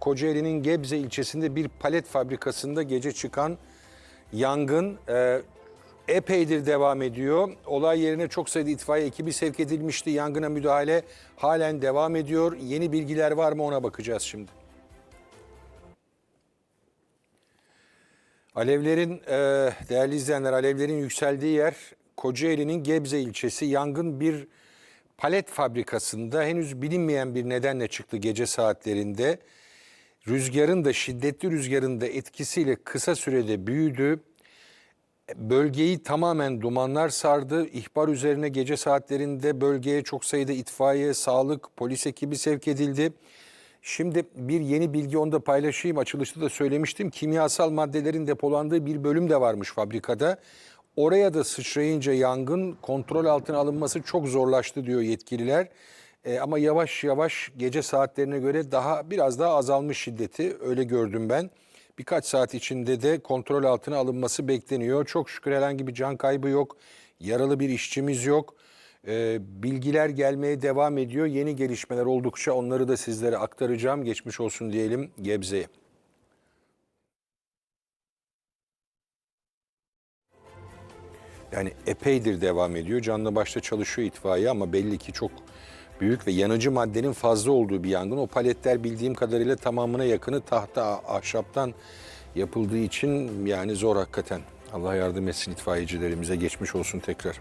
Kocaeli'nin Gebze ilçesinde bir palet fabrikasında gece çıkan yangın e, epeydir devam ediyor. Olay yerine çok sayıda itfaiye ekibi sevk edilmişti. Yangına müdahale halen devam ediyor. Yeni bilgiler var mı ona bakacağız şimdi. Alevlerin, e, değerli izleyenler, alevlerin yükseldiği yer Kocaeli'nin Gebze ilçesi. Yangın bir palet fabrikasında henüz bilinmeyen bir nedenle çıktı gece saatlerinde. Rüzgarın da şiddetli rüzgarın da etkisiyle kısa sürede büyüdü. Bölgeyi tamamen dumanlar sardı. İhbar üzerine gece saatlerinde bölgeye çok sayıda itfaiye, sağlık, polis ekibi sevk edildi. Şimdi bir yeni bilgi onu da paylaşayım. Açılışta da söylemiştim. Kimyasal maddelerin depolandığı bir bölüm de varmış fabrikada. Oraya da sıçrayınca yangın kontrol altına alınması çok zorlaştı diyor yetkililer. E, ama yavaş yavaş gece saatlerine göre daha biraz daha azalmış şiddeti öyle gördüm ben. Birkaç saat içinde de kontrol altına alınması bekleniyor. Çok şükür herhangi bir can kaybı yok. Yaralı bir işçimiz yok. E, bilgiler gelmeye devam ediyor. Yeni gelişmeler oldukça onları da sizlere aktaracağım. Geçmiş olsun diyelim Gebze'ye. Yani epeydir devam ediyor. Canlı başta çalışıyor itfaiye ama belli ki çok büyük ve yanıcı maddenin fazla olduğu bir yangın. O paletler bildiğim kadarıyla tamamına yakını tahta ahşaptan yapıldığı için yani zor hakikaten. Allah yardım etsin itfaiyecilerimize geçmiş olsun tekrar.